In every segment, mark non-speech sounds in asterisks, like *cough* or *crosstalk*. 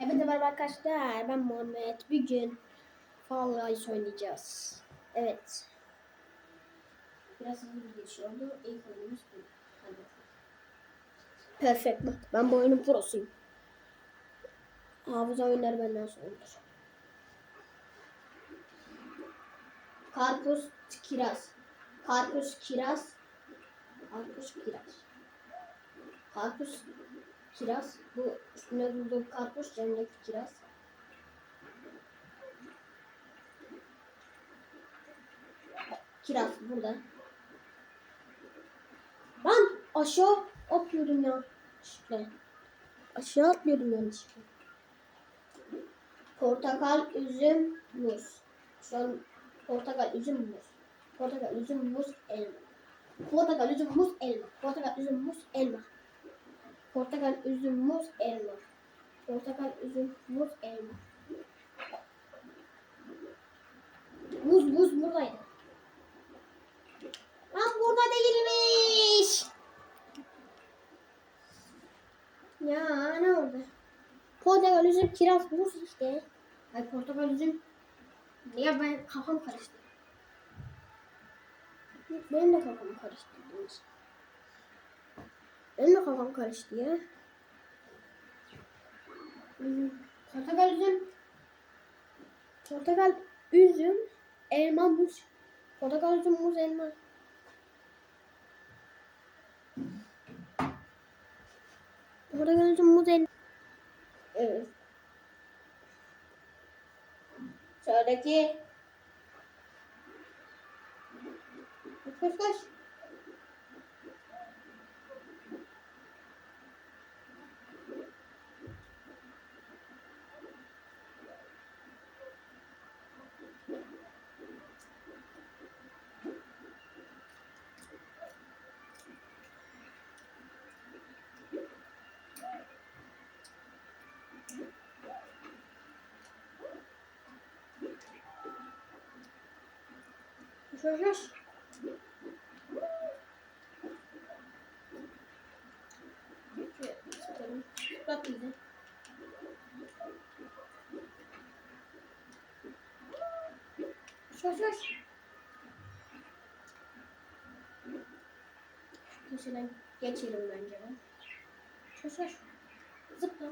Hepinize merhaba arkadaşlar. Ben Muhammed. Bir gün Fall Guys oynayacağız. Evet. Biraz hızlı geçiş oldu. İlk oyunumuz bu. Perfect bak. Ben bu oyunun prosuyum. Hafıza oyunları benden sorulur. Karpuz, kiraz. Karpuz, kiraz. Karpuz, kiraz. Karpuz, kiraz. Bu üstüne durduğum karpuz, yanındaki kiraz. Kiraz burada. Ben aşağı atlıyordum ya. İşte. Aşağı atlıyordum yanlışlıkla. Portakal, üzüm, muz. Şu an portakal, üzüm, muz. Portakal, üzüm, muz, elma. Portakal, üzüm, muz, elma. Portakal, üzüm, muz, elma. Portakal, üzüm, muz, elma. Portakal, üzüm, muz, elma. Muz, muz buradaydı. Lan burada değilmiş. Ya ne oldu? Portakal, üzüm, kiraz, muz işte. Ay portakal, üzüm. Ya ben kafam karıştı. Benim de kafam karıştı. Benim de kafam karıştı ya. Hmm, Portakal, üzüm. Portakal, üzüm, elma, muz. Portakal, üzüm, muz, elma. Portakal, üzüm, muz, elma. Evet. Sıradaki. Koş koş. Tutalım. Bak bize. Koş koş. Köşeden geçelim bence ben. Koş koş. Zıpla.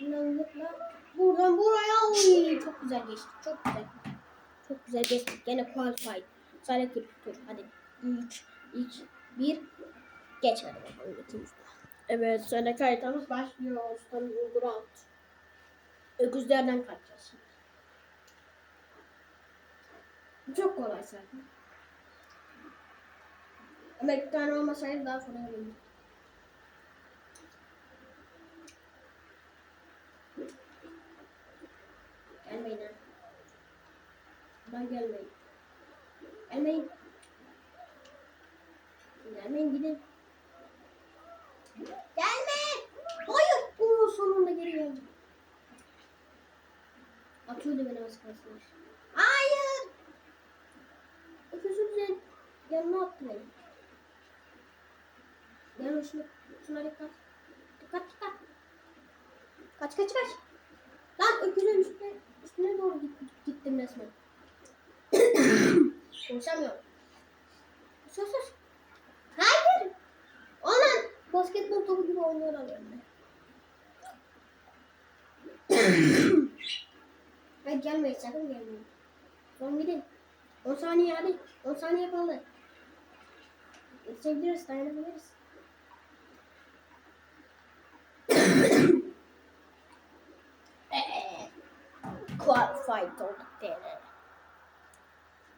Buradan zıpla. Buradan buraya. Uy, çok güzel geçtik. Çok güzel. Çok güzel geçtik. Gene qualified. Sadece 40 tur. Hadi. 3, 2, 1. Geç hadi bakalım ikimiz de. Evet sonra haritamız başlıyor. Stanley Ground. Öküzlerden kaçacağız çok kolay zaten. Ama tane olmasaydı daha kolay olurdu. Gelmeyin ha. Ben gelmeyin. Gelmeyin. Gelmeyin gidin. Gelme. Hayır. Oo, sonunda geri geldim. Atıyordu beni az kalsın. Hayır. Öküzün yanına attı beni. Gelme şunu. Şuna dikkat. Dikkat dikkat. Kaç kaç kaç. Lan öküzün üstüne, üstüne doğru gittim resmen. Konuşamıyorum. Sus sus. Hayır. Anan basketbol topu gibi oynuyorlar benimle. Hayır *coughs* gelmeyin sakın gelmeyin. Son gidin. 10 saniye hadi. 10 saniye kaldı. Yetişebiliriz, dayanabiliriz. *coughs* Qualified olduk diye.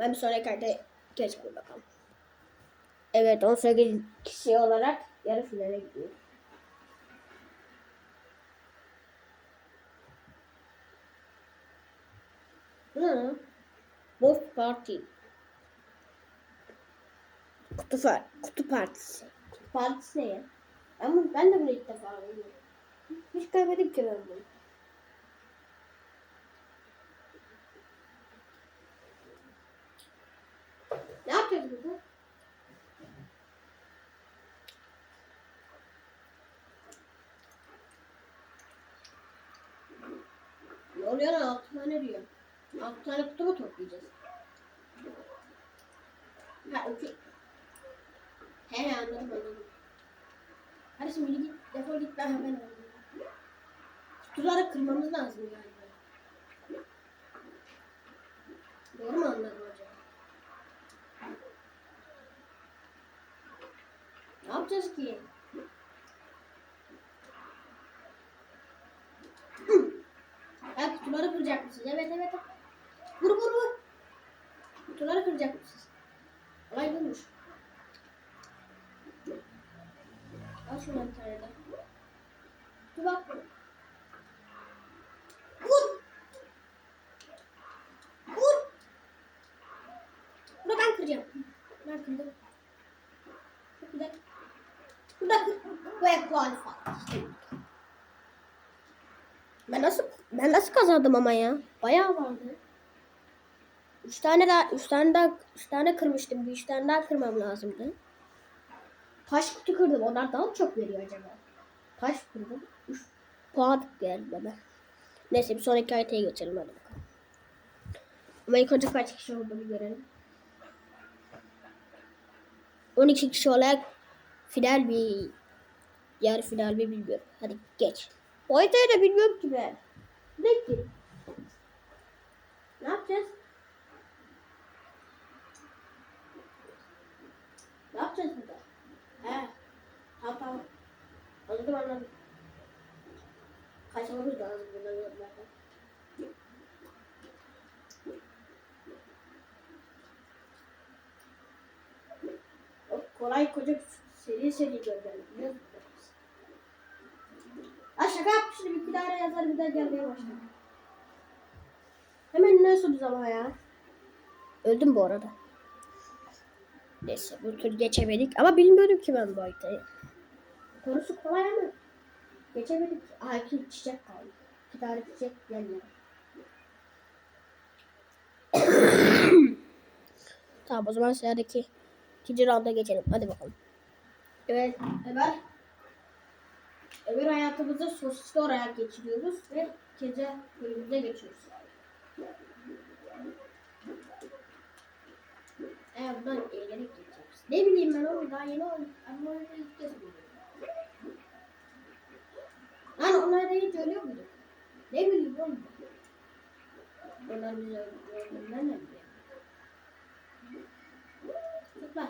Ben bir sonraki karta geçmeye bakalım. Evet 18 kişi olarak yarı finale gidiyor. Lan? Boş parti. Kutu, par kutu partisi. Kutu partisi ne ya? Ben, ben de bunu ilk defa oynuyorum. Hiç görmedim ki ben bunu. Ne yapıyoruz burada? oluyor lan 6 tane diyor. 6 tane kutu mu toplayacağız? Ha okey. He anladım anladım. Hadi şimdi git defol git ben hemen alayım. Kutuları kırmamız lazım galiba. Doğru mu anladım acaba? Ne yapacağız ki? Ya kutuları kıracak mısınız? Evet evet. Vur vur vur. Kutuları kıracak mısınız? Olay buymuş. Al şuna bir tane de. Dur bak. Vur. Vur. Bunu ben kıracağım. Ben kırdım. Çok güzel. Bu da kır. Ve qualify. Ben nasıl ben nasıl kazandım ama ya? Bayağı vardı. Üç tane daha, üç tane daha, üç tane kırmıştım. Bir üç tane daha kırmam lazımdı. Taş kutu kırdım. Onlar daha mı çok veriyor acaba? Taş kırdım. Üç puan geldi bana. Neyse bir sonraki haritaya geçelim hadi bakalım. Ama ilk kaç kişi olduğunu görelim. 12 kişi olarak final bir yarı final mi bilmiyorum. Hadi geç. Haritayı da bilmiyorum ki ben. Ne ki? Ne yapacağız? Ne yapacağız burada? He. Tamam tamam. Anladım anladım. Kaçmamız lazım yollardan. O kolay koca seri seri gönderdim. biliyor musun? Ha şaka. İki tane yazar bir daha gelmeye başladı. Hemen sordu ama ya? Öldüm bu arada. Neyse bu tur geçemedik. Ama bilmiyordum ki ben bu haritayı. Konusu kolay ama geçemedik. Aa iki çiçek kaldı. İki tane çiçek yan *coughs* tamam o zaman sıradaki ikinci rounda geçelim. Hadi bakalım. Evet Ömer. Öbür hayatımızda sosisli olarak geçiriyoruz ve gece bölümümüze geçiyoruz. Eğer buradan eğlenerek geçeceğiz. Ne bileyim ben onu daha yeni oynadım. Ama öyle ilk kez. Lan onlar da hiç ölüyor muydu? Ne bileyim oğlum. Onlar bizi öldürdüler ne bileyim. Tıkla.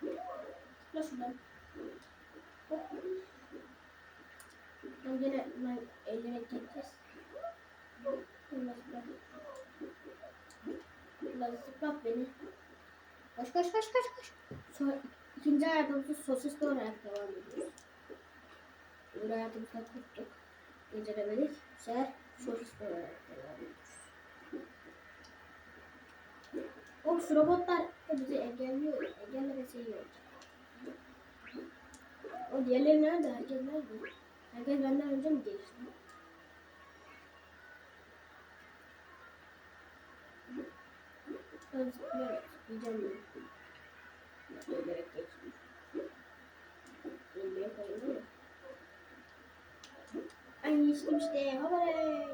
Tıkla şuradan. Ben gene ben eğlenerek geçeceğiz. Bunlar zıplat beni. Koş koş koş koş koş. Sonra ikinci hayatımızda sosisli olarak devam ediyoruz. Bir hayatımızda kurttuk. Beceremedik. Bu sefer sosisli olarak devam ediyoruz. Oğlum robotlar da bizi engelliyor. Engellemesi iyi olacak. O diğerleri nerede? Herkes nerede? Herkes benden önce mi geçti? Ben zıplıyorum. Zıplayacağım ben. Zıplayarak geçtim. Zıplaya koyayım mı? Ay geçtim işte. Haber.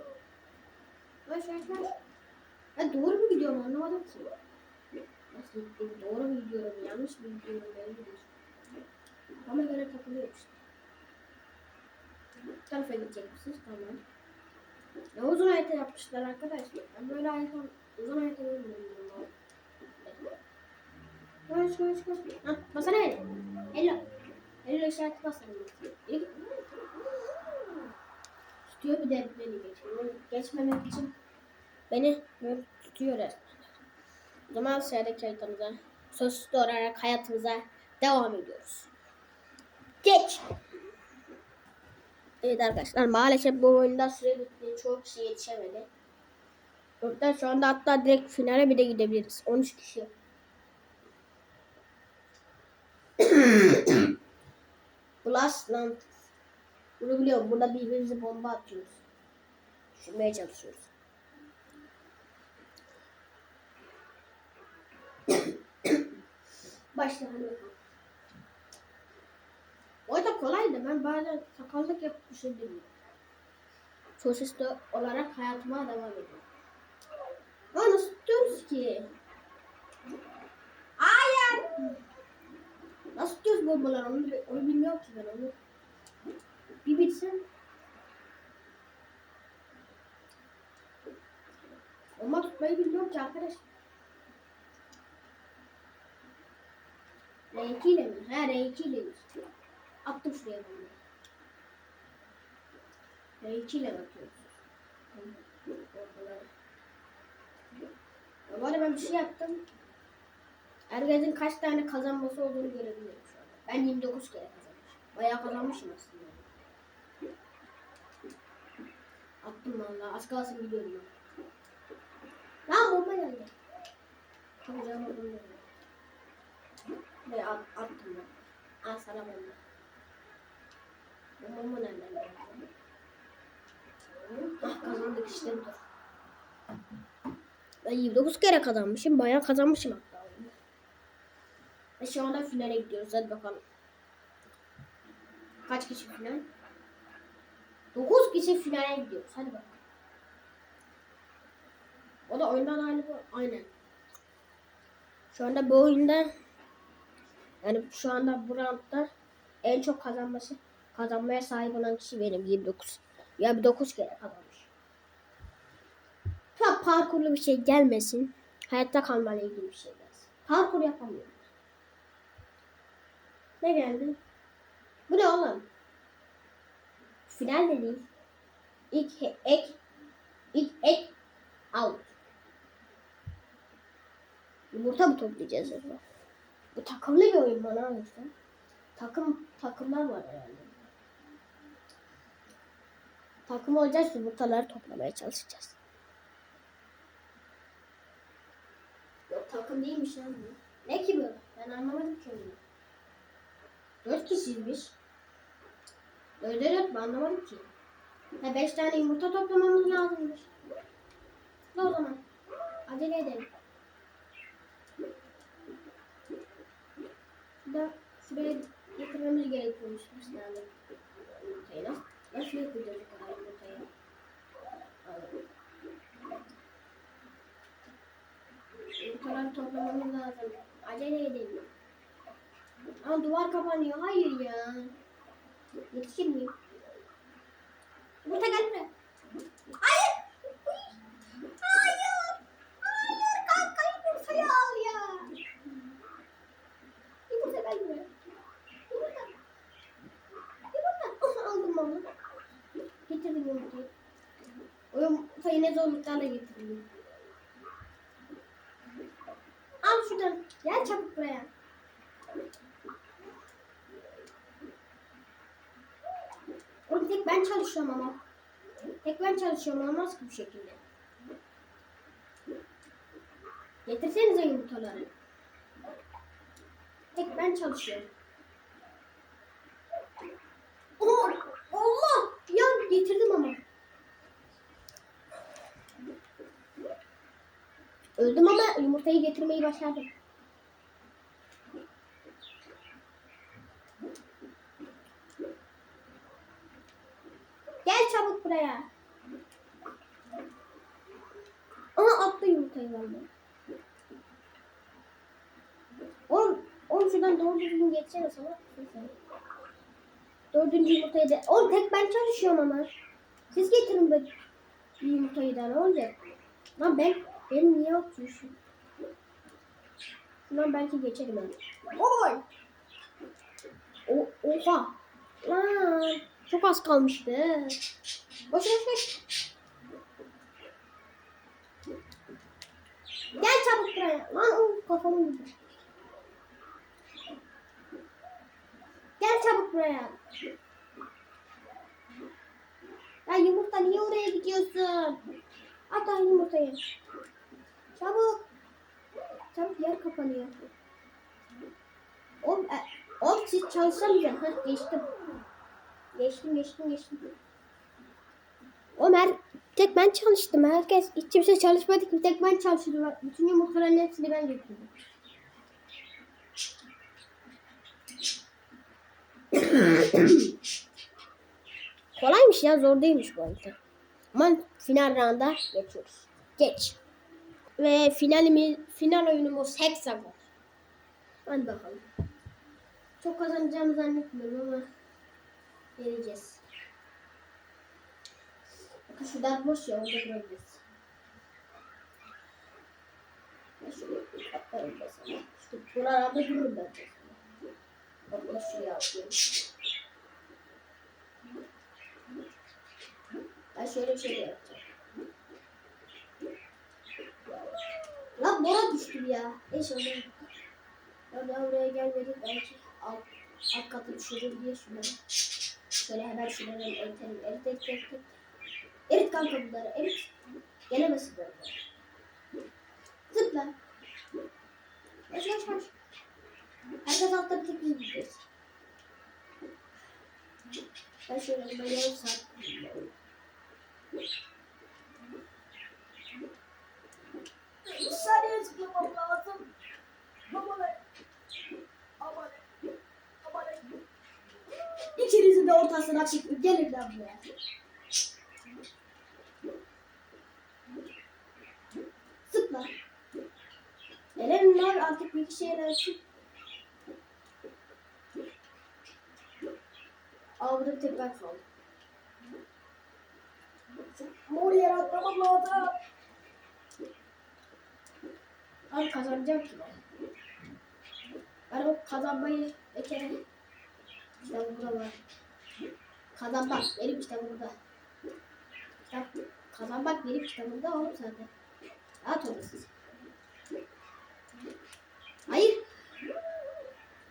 Baş baş baş. Ben doğru mu gidiyorum anlamadım ki. Nasıl gittim? Doğru mu gidiyorum? Yanlış mı gidiyorum? Belli değil. Ama göre takılıyor işte. Bu tarafa gidecek misiniz? Tamam. Ne uzun harita yapmışlar arkadaşlar. Ben böyle harita, uzun harita görmedim. Koş koş koş. Ha, basana hele. Hello. Hello işareti. İlk... Tutuyor bir de beni geçiyor. Geçmemek için beni tutuyor resmen. O zaman sıradaki haritamıza soslu olarak hayatımıza devam ediyoruz. Geç. Evet arkadaşlar maalesef bu oyunda süre bitti. Çoğu kişi yetişemedi. Hatta şu anda hatta direkt finale bir de gidebiliriz. 13 kişi. *coughs* Blast lan. Bunu biliyorum. Burada birbirimize bomba atıyoruz. Düşürmeye çalışıyoruz. Başla hadi. O da kolaydı. Ben bazen sakallık yapıp düşündüm. sosisli olarak hayatıma devam ediyorum. Ama nasıl tutuyoruz ki? Hayır. Nasıl tutuyoruz bombaları onu, onu bilmiyorum ki ben onu. Bir bilsem. Bomba tutmayı bilmiyorum ki arkadaş. R2 ile mi? He R2 ileymiş. Attım şuraya bombayı. R2 ile bakıyoruz. Bombaları. Bu arada ben bir şey yaptım. Herkesin kaç tane kazanması olduğunu görebiliyorum şu anda. Ben 29 kere kazanmışım. Bayağı kazanmışım aslında. Attım vallahi. Az kalsın gidiyorum ben. Lan bomba geldi. Çok güzel bomba geldi. Ve at, attım ben. Al sana bomba. Bomba nereden geldi? Ah kazandık işte dur. Ben 29 kere kazanmışım. Bayağı kazanmışım hatta. Ve şu anda finale gidiyoruz. Hadi bakalım. Kaç kişi final? 9 kişi finale gidiyoruz. Hadi bakalım. O da oyundan aynı bu. Aynen. Şu anda bu oyunda yani şu anda bu roundda en çok kazanması kazanmaya sahip olan kişi benim 29. Ya bir 9 kere kazanmış. Parkurlu bir şey gelmesin. Hayatta kalmayla ilgili bir şey gelsin. Parkur yapamıyorum. Ne geldi? Bu ne oğlum? Final de değil. İlk ek ilk ek out. Yumurta mı toplayacağız acaba? Bu takımlı bir oyun bana işte. Takım takımlar var herhalde. Takım olacağız yumurtaları toplamaya çalışacağız. Takım değilmiş lan bu. Ne ki bu? Ben anlamadım ki onu. Dört kişiymiş. Dört mü anlamadım ki. Ha beş tane yumurta toplamamız lazımmış. Ne o zaman? Acele edelim. Şurada şuraya getirmemiz gerekiyormuş bir tane yumurtayı. Nasıl, nasıl yapacağız o kadar yumurtayı? Alalım. Yumurtaları toplamamız lazım. Acele edelim. Ama duvar kapanıyor. Hayır ya. Yetişir miyim? Yumurta gel buraya. Hayır. Hayır. Hayır kanka yumurtayı al ya. Yumurta gel buraya. Yumurta. Yumurta. Aldım onu. Getirdim yumurtayı. O yumurtayı ne zorluklarla getirdim. Al şuradan. Gel çabuk buraya. Oğlum tek ben çalışıyorum ama. Tek ben çalışıyorum olmaz ki bu şekilde. Getirsenize yumurtaları. Tek ben çalışıyorum. Oh, Allah! Ya getirdim ama. Öldüm ama yumurtayı getirmeyi başardım. Gel çabuk buraya. Aha attı yumurtayı bende. Oğlum, oğlum şuradan doğru düzgün geçsene sana. Dördüncü yumurtayı da... Oğlum tek ben çalışıyorum ama. Siz getirin be yumurtayı da ne olacak? Lan ben, benim niye atıyorsun? Şundan belki geçerim ben. Oy! O, oha! Lan! Çok az kalmıştı. Boş boş boş. Gel çabuk buraya. Lan o kafamı vurdu. Gel çabuk buraya. Ya yumurta niye oraya gidiyorsun? At lan yumurtayı. Çabuk. Çabuk yer kapanıyor. Oğlum, e, oğlum siz çalışsanıza. Hah geçtim. Geçtim geçtim geçtim. Oğlum her, tek ben çalıştım. Herkes hiç kimse çalışmadı ki. Tek ben çalıştım. Bütün yumurtaların hepsini ben getirdim. Kolaymış ya zor değilmiş bu harita. zaman final rounda geçiyoruz. Geç. Ve finalimiz, final oyunumuz Hexagon. Hadi bakalım. Çok kazanacağımı zannetmiyorum ama vereceğiz. Bakın şu dert boş ya orada durabiliriz. Ben şöyle bir katlarım mesela. Şu buralarda dururum ben mesela. Bak şuraya atıyorum. Ben şöyle bir şey yapacağım. Lan bora düştüm ya. Neyse onu. Ben oraya gelmedik belki alt, alt katı düşürür diye şunları. Şöyle hemen şunları eritelim. Erit erit erit. erit. Erit kanka bunları erit. Gelemesin böyle. Zıpla. Yaş yaş yaş. Herkes altta bir tek gidiyoruz. Ben şöyle ben yarım saat. Bir saniye zıplamam lazım. Aman Aman Aman İkinizin de ortasına çıktı. Gelin lan buraya. Zıpla. Nelerin var artık bir iki şeyler Aa burada bir tek ben kaldım. Mor yer atlamam lazım. Abi kazanacağım ki ben. Ben o kazanmayı kere işte burada var. Kazanmak benim kitabımda. Kitap kazanmak benim kitabımda oğlum zaten. At onu siz. Hayır.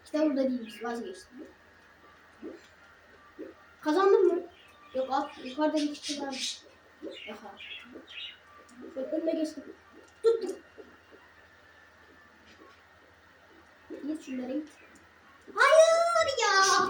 Kitabımda değilmiş vazgeçtim. Kazandım mı? Yok alt yukarıda bir kişi varmış. Aha. Bak önüne geçtim. Tuttum. Git şunları. Hayır ya.